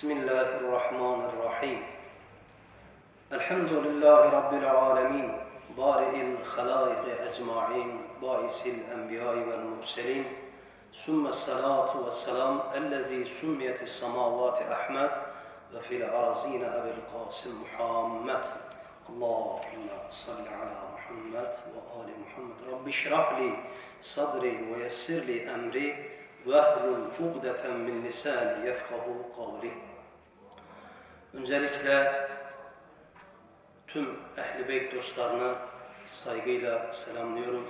بسم الله الرحمن الرحيم. الحمد لله رب العالمين بارئ الخلائق أجمعين بائس الأنبياء والمرسلين ثم الصلاة والسلام الذي سميت السماوات أحمد وفي الأرضين أبي القاسم محمد. اللهم صل على محمد وآل محمد. رب اشرح لي صدري ويسر لي أمري واhlul عقدة min lisani yefkahu kavli. Öncelikle tüm Ehl-i Beyt dostlarını saygıyla selamlıyorum.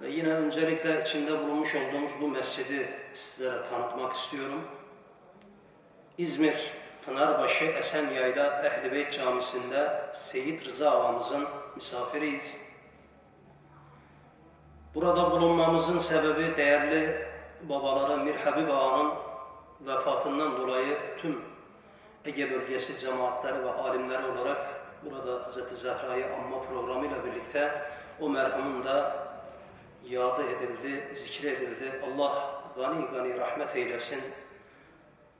Ve yine öncelikle içinde bulunmuş olduğumuz bu mescidi sizlere tanıtmak istiyorum. İzmir Pınarbaşı Esenyayla Ehl-i Beyt Camisi'nde Seyit Rıza ağamızın misafiriyiz. Burada bulunmamızın sebebi değerli babaları Mir Habib Ağa'nın vefatından dolayı tüm Ege bölgesi cemaatleri ve alimleri olarak burada Hz. Zehra'yı anma programıyla birlikte o merhumun da yadı edildi, zikredildi. Allah gani gani rahmet eylesin.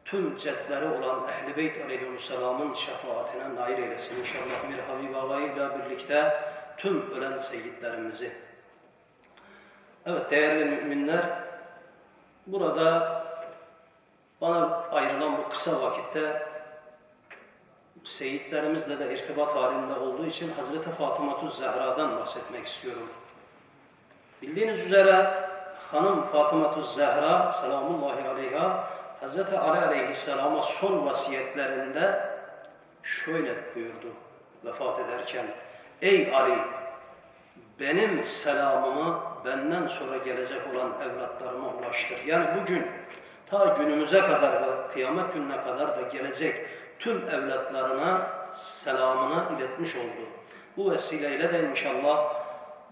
Tüm cedleri olan Ehl-i Beyt aleyhisselamın şefaatine nail eylesin. İnşallah Mir Habib Ağa ile birlikte tüm ölen seyitlerimizi Evet değerli müminler, burada bana ayrılan bu kısa vakitte seyitlerimizle de irtibat halinde olduğu için Hazreti Fatıma Zehra'dan bahsetmek istiyorum. Bildiğiniz üzere hanım Fatıma Zehra selamullahi aleyha Hazreti Ali aleyhisselama son vasiyetlerinde şöyle buyurdu vefat ederken Ey Ali benim selamımı benden sonra gelecek olan evlatlarıma ulaştır. Yani bugün ta günümüze kadar ve kıyamet gününe kadar da gelecek tüm evlatlarına selamını iletmiş oldu. Bu vesileyle de inşallah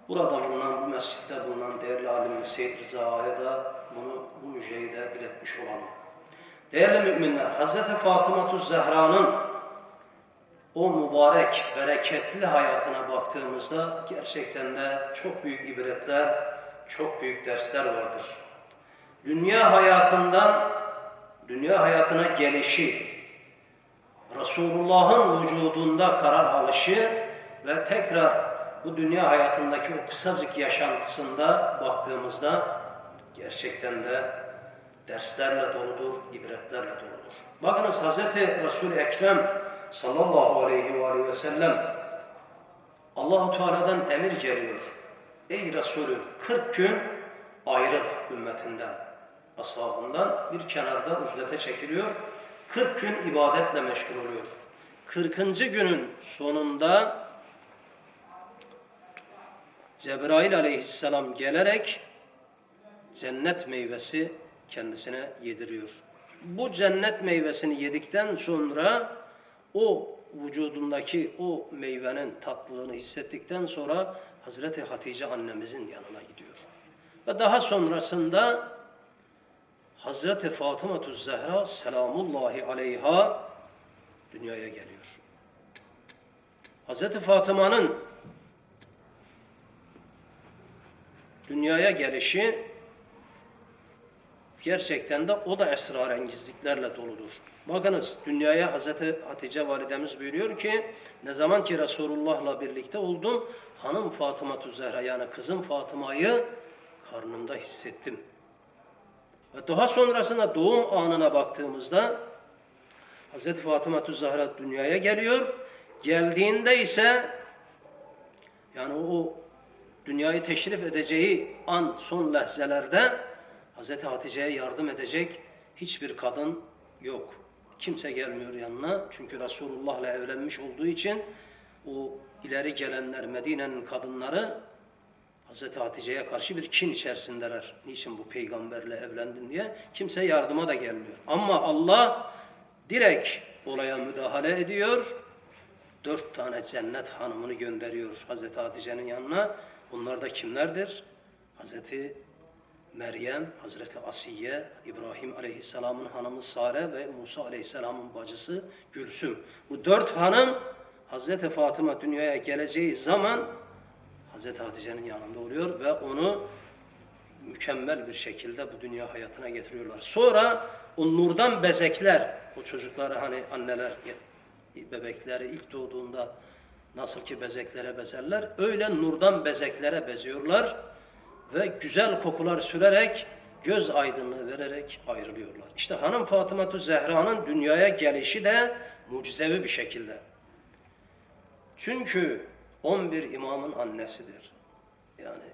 burada bulunan, bu mescitte bulunan değerli alim Seyyid Rıza'ya da bunu, bu müjdeyi de iletmiş olalım. Değerli müminler, Hz. Fatıma Zehra'nın o mübarek, bereketli hayatına baktığımızda gerçekten de çok büyük ibretler, çok büyük dersler vardır. Dünya hayatından, dünya hayatına gelişi, Resulullah'ın vücudunda karar alışı ve tekrar bu dünya hayatındaki o kısacık yaşantısında baktığımızda gerçekten de derslerle doludur, ibretlerle doludur. Bakınız Hz. Resul-i Ekrem sallallahu aleyhi ve, aleyhi ve sellem Allahu Teala'dan emir geliyor. Ey Resulüm 40 gün ayrıl ümmetinden, ashabından bir kenarda uzlete çekiliyor. 40 gün ibadetle meşgul oluyor. 40. günün sonunda Cebrail aleyhisselam gelerek cennet meyvesi kendisine yediriyor. Bu cennet meyvesini yedikten sonra o vücudundaki o meyvenin tatlılığını hissettikten sonra Hazreti Hatice annemizin yanına gidiyor. Ve daha sonrasında Hazreti Fatıma Zehra selamullahi aleyha dünyaya geliyor. Hazreti Fatıma'nın dünyaya gelişi gerçekten de o da esrarengizliklerle doludur. Bakınız dünyaya Hazreti Hatice validemiz buyuruyor ki ne zaman ki Resulullah'la birlikte oldum hanım Fatıma Zehra yani kızım Fatıma'yı karnımda hissettim. Ve daha sonrasında doğum anına baktığımızda Hazreti Fatıma Zehra dünyaya geliyor. Geldiğinde ise yani o dünyayı teşrif edeceği an son lehzelerde Hazreti Hatice'ye yardım edecek hiçbir kadın yok. Kimse gelmiyor yanına. Çünkü Resulullah'la evlenmiş olduğu için o ileri gelenler Medine'nin kadınları Hazreti Hatice'ye karşı bir kin içerisindeler. Niçin bu peygamberle evlendin diye. Kimse yardıma da gelmiyor. Ama Allah direkt olaya müdahale ediyor. Dört tane cennet hanımını gönderiyor Hazreti Hatice'nin yanına. Bunlar da kimlerdir? Hazreti Meryem, Hazreti Asiye, İbrahim Aleyhisselam'ın hanımı Sare ve Musa Aleyhisselam'ın bacısı Gülsüm. Bu dört hanım Hazreti Fatıma dünyaya geleceği zaman Hazreti Hatice'nin yanında oluyor ve onu mükemmel bir şekilde bu dünya hayatına getiriyorlar. Sonra o nurdan bezekler, o çocukları hani anneler, bebekleri ilk doğduğunda nasıl ki bezeklere bezerler, öyle nurdan bezeklere beziyorlar ve güzel kokular sürerek, göz aydınlığı vererek ayrılıyorlar. İşte hanım Fatıma Zehra'nın dünyaya gelişi de mucizevi bir şekilde. Çünkü 11 imamın annesidir. Yani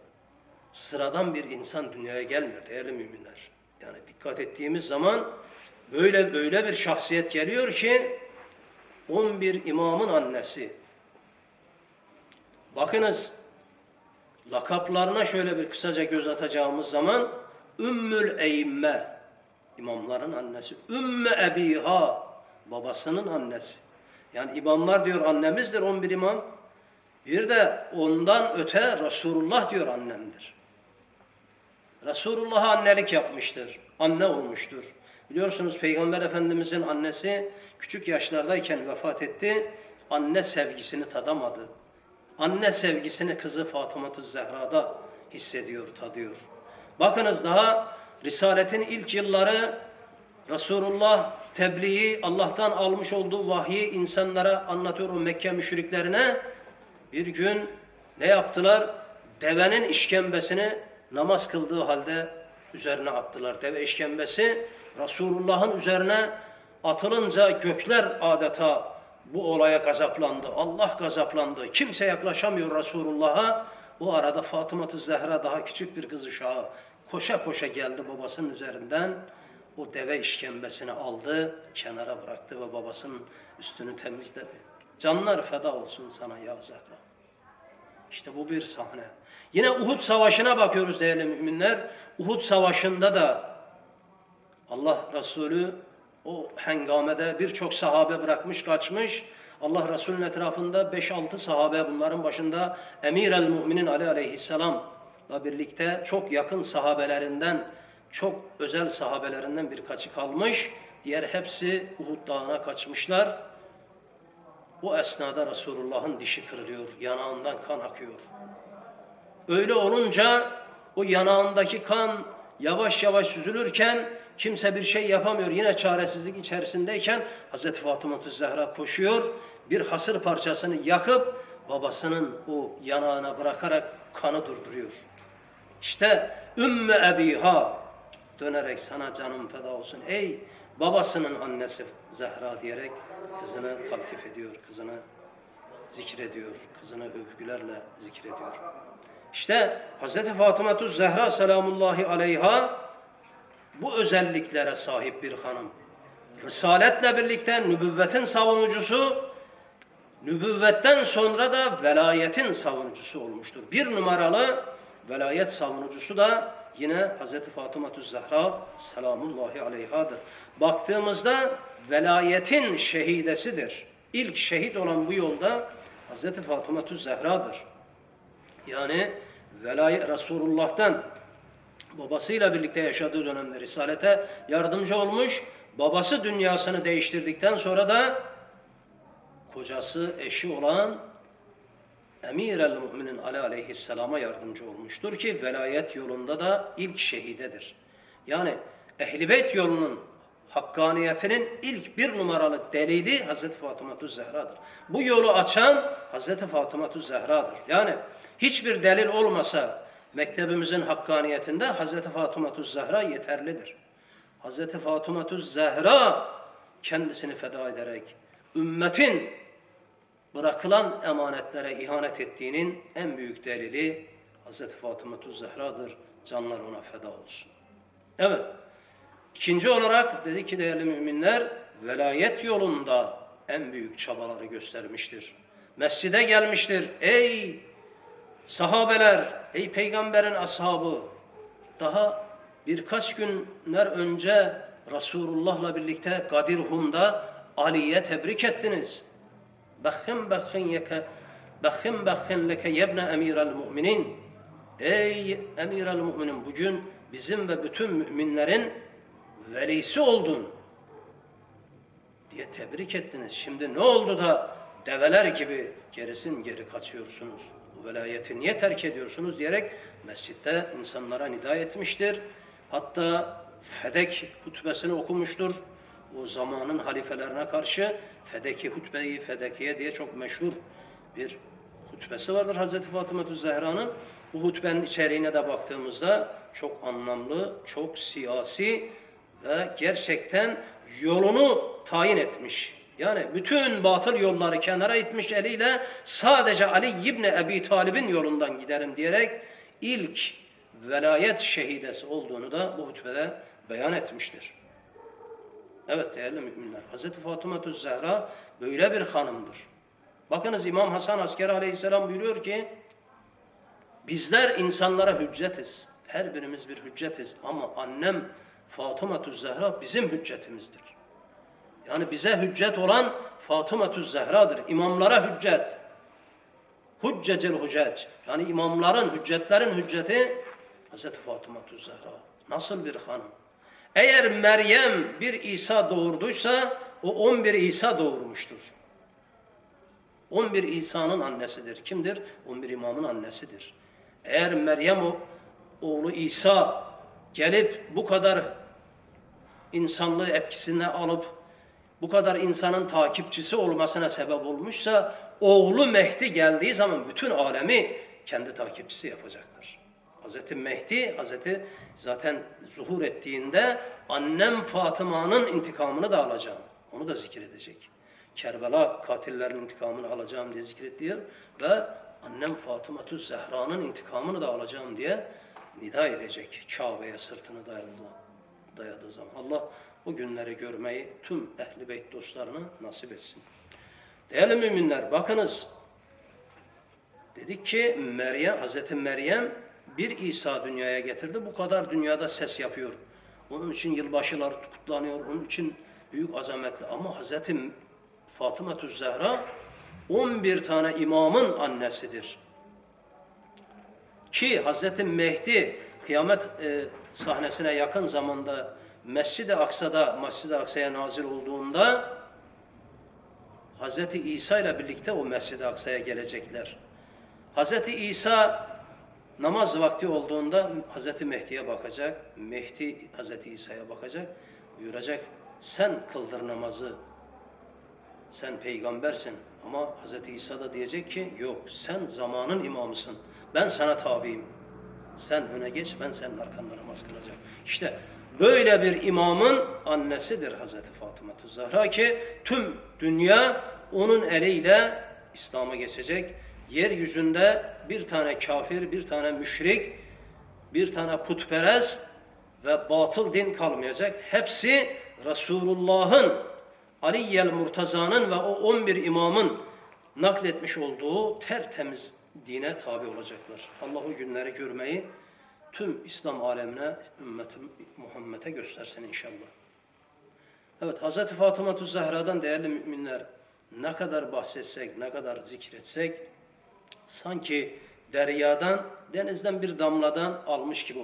sıradan bir insan dünyaya gelmiyor değerli müminler. Yani dikkat ettiğimiz zaman böyle böyle bir şahsiyet geliyor ki 11 imamın annesi. Bakınız lakaplarına şöyle bir kısaca göz atacağımız zaman Ümmül Eymme imamların annesi. Ümmü Ebiha babasının annesi. Yani imamlar diyor annemizdir 11 imam. Bir de ondan öte Resulullah diyor annemdir. Resulullah'a annelik yapmıştır. Anne olmuştur. Biliyorsunuz Peygamber Efendimizin annesi küçük yaşlardayken vefat etti. Anne sevgisini tadamadı. Anne sevgisini kızı Fatıma Zehra'da hissediyor, tadıyor. Bakınız daha Risaletin ilk yılları Resulullah tebliği Allah'tan almış olduğu vahyi insanlara anlatıyor o Mekke müşriklerine. Bir gün ne yaptılar? Devenin işkembesini namaz kıldığı halde üzerine attılar. Deve işkembesi Resulullah'ın üzerine atılınca gökler adeta bu olaya gazaplandı. Allah gazaplandı. Kimse yaklaşamıyor Resulullah'a. Bu arada Fatıma Zehra daha küçük bir kız uşağı koşa koşa geldi babasının üzerinden. O deve işkembesini aldı, kenara bıraktı ve babasının üstünü temizledi. Canlar feda olsun sana ya Zehra. İşte bu bir sahne. Yine Uhud Savaşı'na bakıyoruz değerli müminler. Uhud Savaşı'nda da Allah Resulü o hengamede birçok sahabe bırakmış, kaçmış. Allah Resulü'nün etrafında 5-6 sahabe bunların başında Emir el Müminin Ali Aleyhisselam'la birlikte çok yakın sahabelerinden, çok özel sahabelerinden birkaçı kalmış. Diğer hepsi Uhud Dağı'na kaçmışlar. Bu esnada Resulullah'ın dişi kırılıyor, yanağından kan akıyor. Öyle olunca o yanağındaki kan yavaş yavaş süzülürken kimse bir şey yapamıyor. Yine çaresizlik içerisindeyken Hz. Fatıma Zehra koşuyor. Bir hasır parçasını yakıp babasının o yanağına bırakarak kanı durduruyor. İşte Ümmü Ebiha dönerek sana canım feda olsun. Ey babasının annesi Zehra diyerek kızını taltif ediyor, kızını zikrediyor, kızını övgülerle zikrediyor. İşte Hz. Fatıma Zehra selamullahi aleyha bu özelliklere sahip bir hanım. Risaletle birlikte nübüvvetin savunucusu, nübüvvetten sonra da velayetin savunucusu olmuştur. Bir numaralı velayet savunucusu da yine Hz. Fatıma Zehra selamullahi aleyhadır. Baktığımızda velayetin şehidesidir. İlk şehit olan bu yolda Hz. Fatıma Zehra'dır. Yani velayet Resulullah'tan babasıyla birlikte yaşadığı dönemde Risalete yardımcı olmuş. Babası dünyasını değiştirdikten sonra da kocası, eşi olan Emir el Müminin Ali aleyhisselama yardımcı olmuştur ki velayet yolunda da ilk şehidedir. Yani Ehl-i Beyt yolunun hakkaniyetinin ilk bir numaralı delili Hz. Fatıma Zehra'dır. Bu yolu açan Hz. Fatıma Zehra'dır. Yani hiçbir delil olmasa mektebimizin hakkaniyetinde Hz. Fatıma Zehra yeterlidir. Hz. Fatıma Zehra kendisini feda ederek ümmetin bırakılan emanetlere ihanet ettiğinin en büyük delili Hz. Fatıma Zehra'dır. Canlar ona feda olsun. Evet. İkinci olarak dedi ki değerli müminler velayet yolunda en büyük çabaları göstermiştir. Mescide gelmiştir. Ey sahabeler, ey peygamberin ashabı daha birkaç günler önce Resulullah'la birlikte Kadir Hum'da Ali'ye tebrik ettiniz. Bakın bakın yeke bakın bakın leke yebne emirel müminin. Ey emirel müminin bugün bizim ve bütün müminlerin velisi oldun diye tebrik ettiniz. Şimdi ne oldu da develer gibi gerisin geri kaçıyorsunuz? Bu velayeti niye terk ediyorsunuz diyerek mescitte insanlara nida etmiştir. Hatta Fedek hutbesini okumuştur. O zamanın halifelerine karşı Fedeki hutbeyi Fedekiye diye çok meşhur bir hutbesi vardır Hazreti Fatıma Zehra'nın. Bu hutbenin içeriğine de baktığımızda çok anlamlı, çok siyasi gerçekten yolunu tayin etmiş. Yani bütün batıl yolları kenara itmiş eliyle sadece Ali İbni Ebi Talib'in yolundan giderim diyerek ilk velayet şehidesi olduğunu da bu hutbede beyan etmiştir. Evet değerli müminler, Hz. Fatıma Zehra böyle bir hanımdır. Bakınız İmam Hasan Askeri Aleyhisselam buyuruyor ki, bizler insanlara hüccetiz. Her birimiz bir hüccetiz ama annem Fatıma Zehra bizim hüccetimizdir. Yani bize hüccet olan Fatıma Zehra'dır. İmamlara hüccet. Hüccecil hüccec. Yani imamların, hüccetlerin hücceti Hz. Fatıma Zehra. Nasıl bir hanım? Eğer Meryem bir İsa doğurduysa o 11 İsa doğurmuştur. 11 İsa'nın annesidir. Kimdir? 11 imamın annesidir. Eğer Meryem o oğlu İsa gelip bu kadar insanlığı etkisine alıp bu kadar insanın takipçisi olmasına sebep olmuşsa oğlu Mehdi geldiği zaman bütün alemi kendi takipçisi yapacaktır. Hazreti Mehdi, Hazreti zaten zuhur ettiğinde annem Fatıma'nın intikamını da alacağım. Onu da zikredecek. Kerbela katillerin intikamını alacağım diye zikrediyor ve annem Fatıma Zehra'nın intikamını da alacağım diye nida edecek. Kabe'ye sırtını zaman dayadığı zaman. Allah o günleri görmeyi tüm ehli beyt dostlarına nasip etsin. Değerli müminler bakınız. Dedik ki Meryem, Hazreti Meryem bir İsa dünyaya getirdi. Bu kadar dünyada ses yapıyor. Onun için yılbaşılar kutlanıyor. Onun için büyük azametli. Ama Hazreti Fatıma Zehra 11 tane imamın annesidir. Ki Hazreti Mehdi kıyamet e, sahnesine yakın zamanda Mescid-i Aksa'da, Mescid-i Aksa'ya nazil olduğunda Hazreti İsa ile birlikte o Mescid-i Aksa'ya gelecekler. Hazreti İsa namaz vakti olduğunda Hazreti Mehdi'ye bakacak. Mehdi Hazreti İsa'ya bakacak. Buyuracak sen kıldır namazı. Sen peygambersin. Ama Hazreti İsa da diyecek ki yok sen zamanın imamısın. Ben sana tabiyim. Sen öne geç ben senin arkanda namaz kılacağım. İşte böyle bir imamın annesidir Hazreti Fatıma Zahra ki tüm dünya onun eliyle İslam'a geçecek. Yeryüzünde bir tane kafir, bir tane müşrik, bir tane putperest ve batıl din kalmayacak. Hepsi Resulullah'ın, Aliyyel Murtaza'nın ve o 11 imamın nakletmiş olduğu tertemiz dine tabi olacaklar. Allah o günleri görmeyi tüm İslam alemine, ümmeti Muhammed'e göstersin inşallah. Evet, Hz. Fatıma Zehra'dan değerli müminler ne kadar bahsetsek, ne kadar zikretsek sanki deryadan, denizden bir damladan almış gibi